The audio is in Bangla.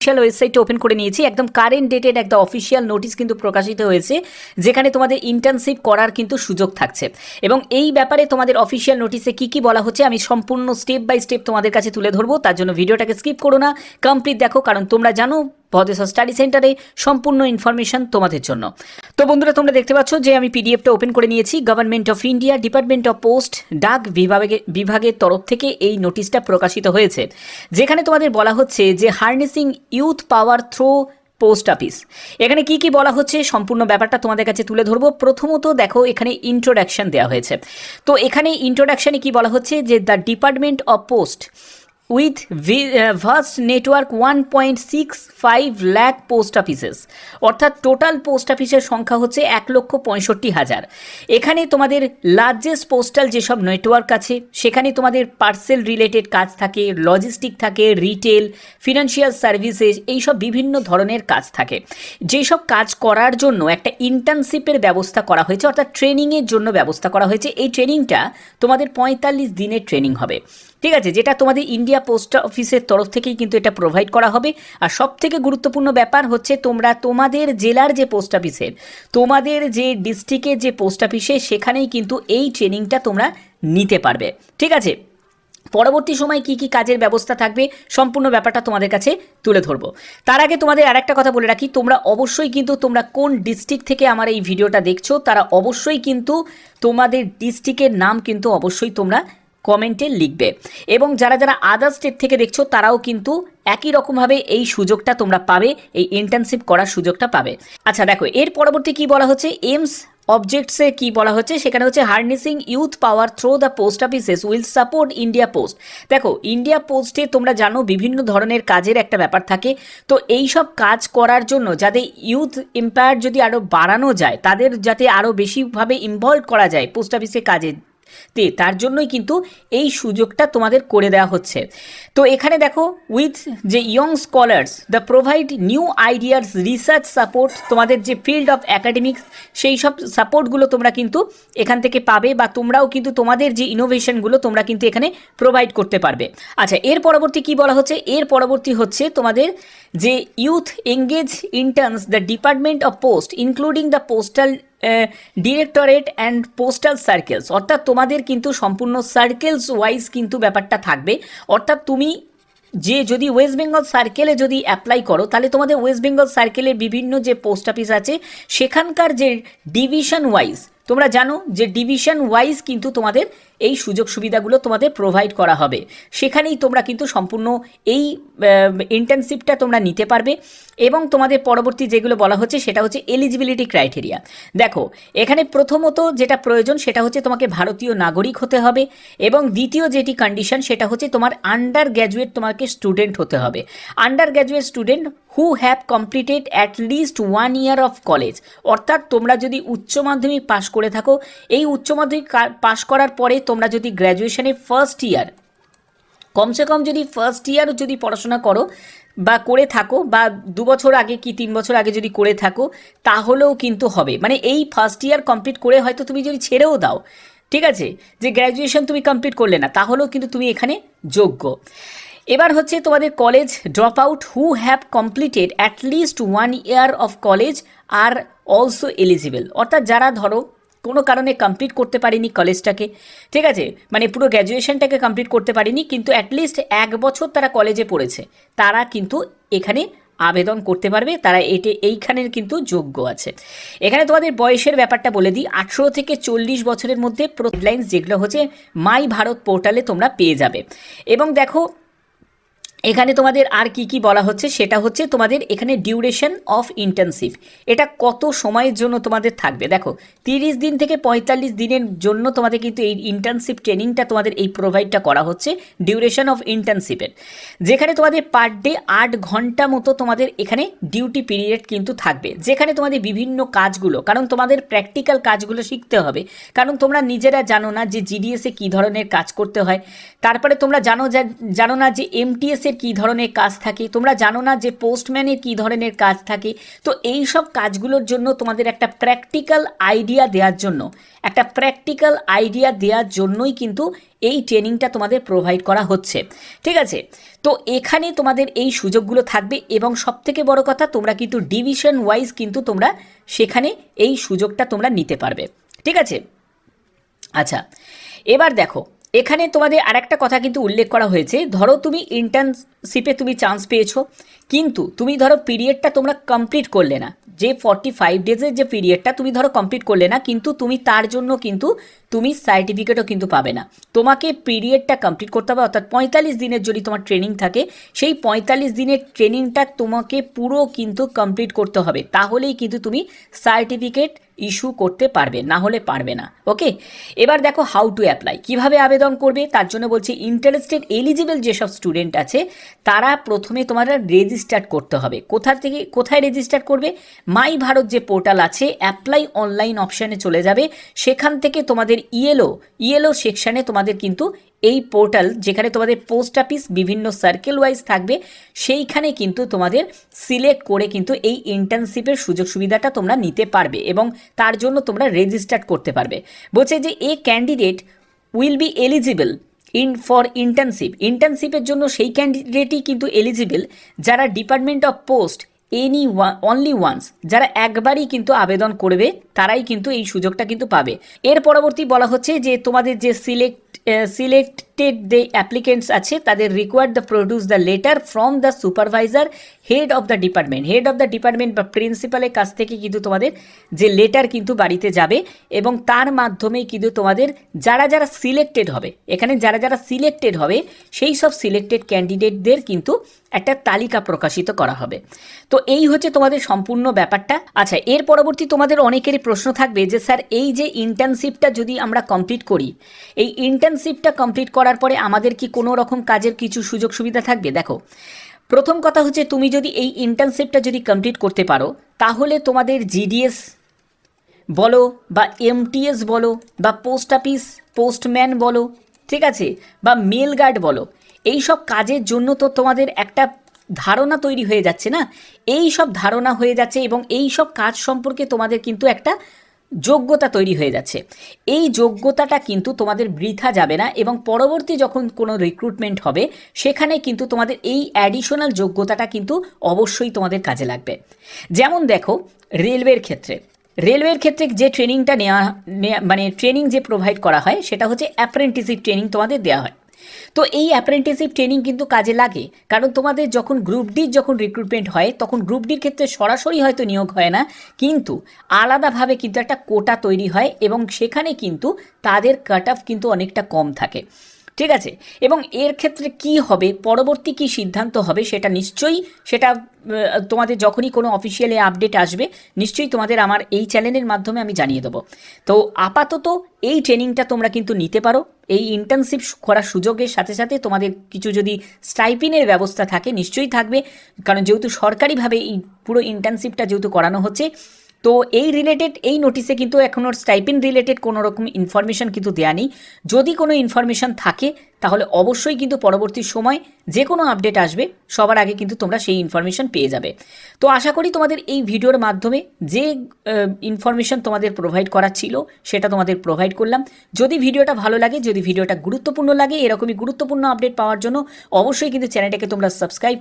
অফিসিয়াল ওয়েবসাইটটা ওপেন করে নিয়েছি। একদম কারেন্ট ডেটের একটা অফিসিয়াল নোটিশ কিন্তু প্রকাশিত হয়েছে, যেখানে তোমাদের ইন্টার্নশিপ করার কিন্তু সুযোগ থাকছে। এবং এই ব্যাপারে তোমাদের অফিসিয়াল নোটিশে কি কি বলা হচ্ছে, আমি সম্পূর্ণ স্টেপ বাই স্টেপ তোমাদের কাছে তুলে ধরবো। তার জন্য ভিডিওটাকে স্কিপ করো না। কমপ্লিট দেখো, কারণ তোমরা জানো ভদেশ্বর স্টাডি সেন্টারে সম্পূর্ণ ইনফরমেশন তোমাদের জন্য। তো বন্ধুরা, তোমরা দেখতে পাচ্ছ যে আমি পিডিএফটা ওপেন করে নিয়েছি। Government of India department of post ডাক বিভাগে, বিভাগের তরফ থেকে এই নোটিশটা প্রকাশিত হয়েছে। যেখানে তোমাদের বলা হচ্ছে যে harnessing youth power through post office. এখানে কি কি বলা হচ্ছে সম্পূর্ণ ব্যাপারটা তোমাদের কাছে তুলে ধরবো। প্রথমত দেখো, এখানে ইন্ট্রোডাকশন দেওয়া হয়েছে। তো এখানে ইন্ট্রোডাকশানে কি বলা হচ্ছে যে the department of post with vast network one point six five lakh post offices অর্থাৎ টোটাল পোস্ট অফিসের সংখ্যা হচ্ছে এক লক্ষ পঁয়ষট্টি হাজার। এখানে তোমাদের লার্জেস্ট পোস্টাল যেসব নেটওয়ার্ক আছে, সেখানে তোমাদের পার্সেল রিলেটেড কাজ থাকে লজিস্টিক থাকে রিটেল ফিনান্সিয়াল সার্ভিসেস এইসব বিভিন্ন ধরনের কাজ থাকে। যেসব কাজ করার জন্য একটা ইন্টার্নশিপের ব্যবস্থা করা হয়েছে, অর্থাৎ ট্রেনিংয়ের জন্য ব্যবস্থা করা হয়েছে। এই ট্রেনিংটা তোমাদের পঁয়তাল্লিশ দিনের ট্রেনিং হবে। ঠিক আছে, যেটা তোমাদের ইন্ডিয়া পোস্ট অফিসের তরফ থেকেই কিন্তু এটা প্রোভাইড করা হবে। আর সব থেকে গুরুত্বপূর্ণ ব্যাপার হচ্ছে তোমরা তোমাদের জেলার যে পোস্ট অফিসের তোমাদের যে ডিস্ট্রিক্টের যে পোস্ট অফিসে সেখানেই কিন্তু এই ট্রেনিংটা তোমরা নিতে পারবে। ঠিক আছে? পরবর্তী সময় কি কি কাজের ব্যবস্থা থাকবে, সম্পূর্ণ ব্যাপারটা তোমাদের কাছে তুলে ধরবো। তার আগে তোমাদের আরেকটা কথা বলে রাখি, তোমরা অবশ্যই কিন্তু তোমরা কোন ডিস্ট্রিক্ট থেকে আমার এই ভিডিওটা দেখছ, তারা অবশ্যই কিন্তু তোমাদের ডিস্ট্রিক্টের নাম কিন্তু অবশ্যই তোমরা কমেন্টে লিখবে। এবং যারা যারা আদার স্টেট থেকে দেখছ, তারাও কিন্তু একই রকমভাবে এই সুযোগটা তোমরা পাবে, এই ইন্টার্নশিপ করার সুযোগটা পাবে। আচ্ছা দেখো, এর পরবর্তী কি বলা হচ্ছে? এমস অবজেক্টসে কি বলা হচ্ছে? সেখানে হচ্ছে harnessing youth power through the post offices will support India post দেখো ইন্ডিয়া পোস্টে তোমরা জানো বিভিন্ন ধরনের কাজের একটা ব্যাপার থাকে। তো এই সব কাজ করার জন্য যাতে ইউথ এম্পায়ার যদি আরও বাড়ানো যায়, তাদের যাতে আরও বেশিভাবে ইনভলভ করা যায় পোস্ট অফিসে কাজে তে, তার জন্যই কিন্তু এই সুযোগটা তোমাদের করে দেওয়া হচ্ছে। তো এখানে দেখো উইথ যে young scholars the provide new ideas research support তোমাদের যে ফিল্ড অফ অ্যাকাডেমিক্স সেই সব সাপোর্টগুলো তোমরা কিন্তু এখান থেকে পাবে বা তোমরাও কিন্তু তোমাদের যে ইনোভেশনগুলো তোমরা কিন্তু এখানে প্রোভাইড করতে পারবে। আচ্ছা এর পরবর্তী কি বলা হচ্ছে? এর পরবর্তী হচ্ছে তোমাদের যে youth engage interns the department of post including the postal directorate and postal circles অর্থাৎ তোমাদের কিন্তু সম্পূর্ণ সার্কেলস ওয়াইজ কিন্তু ব্যাপারটা থাকবে। অর্থাৎ তুমি যে যদি ওয়েস্ট বেঙ্গল সার্কেলে যদি অ্যাপ্লাই করো, তাহলে তোমাদের ওয়েস্ট বেঙ্গল সার্কেলের বিভিন্ন যে পোস্ট অফিস আছে, সেখানকার যে ডিভিশন ওয়াইজ তোমরা জানো যে ডিভিশন ওয়াইজ কিন্তু তোমাদের এই সুযোগ সুবিধাগুলো তোমাদের প্রোভাইড করা হবে। সেখানেই তোমরা কিন্তু সম্পূর্ণ এই ইন্টার্নশিপটা তোমরা নিতে পারবে এবং তোমাদের পরবর্তী যেগুলো বলা হচ্ছে সেটা হচ্ছে এলিজিবিলিটি ক্রাইটেরিয়া দেখো, এখানে প্রথমত যেটা প্রয়োজন সেটা হচ্ছে তোমাকে ভারতীয় নাগরিক হতে হবে এবং দ্বিতীয় যেটি কন্ডিশন সেটা হচ্ছে তোমার আন্ডার গ্র্যাজুয়েট তোমাকে স্টুডেন্ট হতে হবে। Undergraduate student who have completed at least one year of college অর্থাৎ তোমরা যদি উচ্চ মাধ্যমিক পাশ থাকো। এই উচ্চ মাধ্যমিক পাশ করার পরে তোমরা যদি গ্র্যাজুয়েশনে ফার্স্ট ইয়ার কমসে কম যদি ফার্স্ট ইয়ার যদি পড়াশোনা করো বা করে থাকো বা দু বছর আগে কি তিন বছর আগে যদি করে থাকো, তাহলেও কিন্তু হবে। মানে এই ফার্স্ট ইয়ার কমপ্লিট করে হয়তো তুমি যদি ছেড়েও দাও, ঠিক আছে? যে গ্র্যাজুয়েশন তুমি কমপ্লিট করলে না, তাহলেও কিন্তু তুমি এখানে যোগ্য। এবার হচ্ছে তোমাদের college dropout who have completed at least one year of college are also eligible অর্থাৎ যারা ধরো কোনো কারণে কমপ্লিট করতে পারিনি কলেজটাকে ঠিক আছে? মানে পুরো গ্র্যাজুয়েশনটাকে কমপ্লিট করতে পারিনি, কিন্তু অ্যাটলিস্ট এক বছর তারা কলেজে পড়েছে। তারা কিন্তু এখানে আবেদন করতে পারবে, তারা এটে, এইখানের কিন্তু যোগ্য আছে। এখানে তোমাদের বয়সের ব্যাপারটা বলে দিই, আঠেরো থেকে চল্লিশ বছরের মধ্যে প্রোডলাইন্স যেগুলো হচ্ছে মাই ভারত পোর্টালে তোমরা পেয়ে যাবে। এবং দেখো এখানে তোমাদের আর কি কি বলা হচ্ছে সেটা হচ্ছে তোমাদের এখানে ডিউরেশন অফ ইন্টার্নশিপ এটা কত সময়ের জন্য তোমাদের থাকবে? দেখো, তিরিশ দিন থেকে পঁয়তাল্লিশ দিনের জন্য তোমাদের কিন্তু এই ইন্টার্নশিপ ট্রেনিংটা তোমাদের এই প্রোভাইডটা করা হচ্ছে ডিউরেশন অফ ইন্টার্নশিপের যেখানে তোমাদের পার ডে আট ঘণ্টা মতো তোমাদের এখানে ডিউটি পিরিয়ড কিন্তু থাকবে। যেখানে তোমাদের বিভিন্ন কাজগুলো, কারণ তোমাদের প্র্যাকটিক্যাল কাজগুলো শিখতে হবে। কারণ তোমরা নিজেরা জানো না যে জিডিএসে কী ধরনের কাজ করতে হয়। তারপরে তোমরা জানো জানো না যে এমটিএসে পুলিশের কী ধরনের কাজ থাকে? তোমরা জানো না যে পোস্টম্যানের কি ধরনের কাজ থাকে? তো এই সব কাজগুলোর জন্য তোমাদের একটা প্র্যাকটিক্যাল আইডিয়া দেওয়ার জন্য। একটা প্র্যাকটিক্যাল আইডিয়া দেওয়ার জন্যই কিন্তু এই ট্রেনিংটা তোমাদের প্রোভাইড করা হচ্ছে। ঠিক আছে? তো এখানে তোমাদের এই সুযোগগুলো থাকবে এবং সবথেকে বড় কথা, তোমরা কিন্তু ডিভিশন ওয়াইজ কিন্তু তোমরা সেখানে এই সুযোগটা তোমরা নিতে পারবে। ঠিক আছে? আচ্ছা এবার দেখো এখানে তোমাদের আরেকটা কথা কিন্তু উল্লেখ করা হয়েছে। ধরো তুমি ইন্টার্নশিপে তুমি চান্স পেয়েছ, কিন্তু তুমি ধরো পিরিয়ডটা তোমরা কমপ্লিট করলে না। যে ফর্টি ফাইভ ডেজের যে পিরিয়ডটা তুমি ধরো কমপ্লিট করলে না, কিন্তু তুমি তার জন্য কিন্তু তুমি সার্টিফিকেটও কিন্তু পাবে না। তোমাকে পিরিয়ডটা কমপ্লিট করতে হবে, অর্থাৎ পঁয়তাল্লিশ দিনের যদি তোমার ট্রেনিং থাকে, সেই পঁয়তাল্লিশ দিনের ট্রেনিংটা তোমাকে পুরো কিন্তু কমপ্লিট করতে হবে। তাহলেই কিন্তু তুমি সার্টিফিকেট ইস্যু করতে পারবে, না হলে পারবে না। ওকে? এবার দেখো হাউ টু অ্যাপ্লাই কীভাবে আবেদন করবে? তার জন্য বলছি ইন্টারেস্টেড এলিজিবল যেসব স্টুডেন্ট আছে, তারা প্রথমে তোমার রেজিস্টার করতে হবে। কোথা থেকে, কোথায় রেজিস্টার করবে? মাই ভারত যে পোর্টাল আছে অ্যাপ্লাই অনলাইন অপশানে চলে যাবে। সেখান থেকে তোমাদের ইয়েলো ইয়েলো সেকশানে তোমাদের কিন্তু এই পোর্টাল যেখানে তোমাদের পোস্ট অফিস বিভিন্ন সার্কেল ওয়াইজ থাকবে, সেইখানে কিন্তু তোমাদের সিলেক্ট করে কিন্তু এই ইন্টার্নশিপের সুযোগ সুবিধাটা তোমরা নিতে পারবে এবং তার জন্য তোমরা রেজিস্টার করতে পারবে। বলছে যে a candidate will be eligible in for internship ইন্টার্নশিপের জন্য সেই ক্যান্ডিডেটই কিন্তু এলিজিবল যারা department of post any only once যারা একবারই কিন্তু আবেদন করবে, তারাই কিন্তু এই সুযোগটা কিন্তু পাবে। এর পরবর্তী বলা হচ্ছে যে তোমাদের যে সিলেক্ট Uh, select সিলেক্টেড যে অ্যাপ্লিকেন্টস আছে, তাদের required the produce the letter from the supervisor head of the department head of the department বা প্রিন্সিপালের কাছ থেকে কিন্তু তোমাদের যে লেটার কিন্তু বাড়িতে যাবে এবং তার মাধ্যমেই কিন্তু তোমাদের যারা যারা সিলেক্টেড হবে, এখানে যারা যারা সিলেক্টেড হবে, সেই সব সিলেক্টেড ক্যান্ডিডেটদের কিন্তু একটা তালিকা প্রকাশিত করা হবে। তো এই হচ্ছে তোমাদের সম্পূর্ণ ব্যাপারটা। আচ্ছা এর পরবর্তী তোমাদের অনেকেরই প্রশ্ন থাকবে যে, স্যার, এই যে ইন্টার্নশিপটা যদি আমরা কমপ্লিট করি, এই ইন্টার্নশিপটা কমপ্লিট করার পরে আমাদের কি কোনো রকম কাজের কিছু সুযোগ সুবিধা থাকবে? দেখো, প্রথম কথা হচ্ছে তুমি যদি এই ইন্টার্নশিপটা যদি কমপ্লিট করতে পারো, তাহলে তোমাদের জিডিএস বলো বা এমটিএস বলো বা পোস্ট অফিস পোস্টম্যান বলো, ঠিক আছে? বা মেল গার্ড বলো, এই সব কাজের জন্য তো তোমাদের একটা ধারণা তৈরি হয়ে যাচ্ছে না? এই সব ধারণা হয়ে যাচ্ছে এবং এই সব কাজ সম্পর্কে তোমাদের কিন্তু একটা যোগ্যতা তৈরি হয়ে যাচ্ছে। এই যোগ্যতাটা কিন্তু তোমাদের বৃথা যাবে না এবং পরবর্তী যখন কোনো রিক্রুটমেন্ট হবে, সেখানে কিন্তু তোমাদের এই অ্যাডিশনাল যোগ্যতাটা কিন্তু অবশ্যই তোমাদের কাজে লাগবে। যেমন দেখো, রেলওয়ের ক্ষেত্রে। রেলওয়ের ক্ষেত্রে যে ট্রেনিংটা নেওয়া মানে ট্রেনিং যে প্রোভাইড করা হয়, সেটা হচ্ছে অ্যাপ্রেন্টিসিপ ট্রেনিং তোমাদের দেওয়া হয়। তো এই অ্যাপ্রেন্টিসিপ ট্রেনিং কিন্তু কাজে লাগে। কারণ তোমাদের যখন গ্রুপ ডির যখন রিক্রুটমেন্ট হয়, তখন গ্রুপ ডির ক্ষেত্রে সরাসরি হয়তো নিয়োগ হয় না। কিন্তু আলাদাভাবে কিন্তু একটা কোটা তৈরি হয় এবং সেখানে কিন্তু তাদের কাট অফ কিন্তু অনেকটা কম থাকে। ঠিক আছে? এবং এর ক্ষেত্রে কি হবে? পরবর্তী কি সিদ্ধান্ত হবে সেটা নিশ্চয়ই সেটা তোমাদের যখনই কোনো অফিসিয়ালি আপডেট আসবে, নিশ্চয়ই তোমাদের আমার এই চ্যানেলের মাধ্যমে আমি জানিয়ে দেবো। তো আপাতত এই ট্রেনিংটা তোমরা কিন্তু নিতে পারো। এই ইন্টার্নশিপ করার সুযোগের সাথে সাথে তোমাদের কিছু যদি স্টাইপিনের ব্যবস্থা থাকে, নিশ্চয়ই থাকবে। কারণ যেহেতু সরকারিভাবে এই পুরো ইন্টার্নশিপটা যেহেতু করানো হচ্ছে তো এই রিলেটেড এই নোটিসে কিন্তু এখনও স্টাইপিন রিলেটেড কোনো রকম ইনফরমেশন কিন্তু দেয়া নেই। যদি কোনো ইনফরমেশন থাকে, তাহলে অবশ্যই কিন্তু পরবর্তী সময় যে কোনো আপডেট আসবে, সবার আগে কিন্তু তোমরা সেই ইনফরমেশন পেয়ে যাবে। তো আশা করি তোমাদের এই ভিডিওর মাধ্যমে যে ইনফরমেশন তোমাদের প্রোভাইড করা ছিল, সেটা তোমাদের প্রোভাইড করলাম। যদি ভিডিওটা ভালো লাগে, যদি ভিডিওটা গুরুত্বপূর্ণ লাগে, এরকমই গুরুত্বপূর্ণ আপডেট পাওয়ার জন্য, অবশ্যই কিন্তু চ্যানেলটাকে তোমরা সাবস্ক্রাইব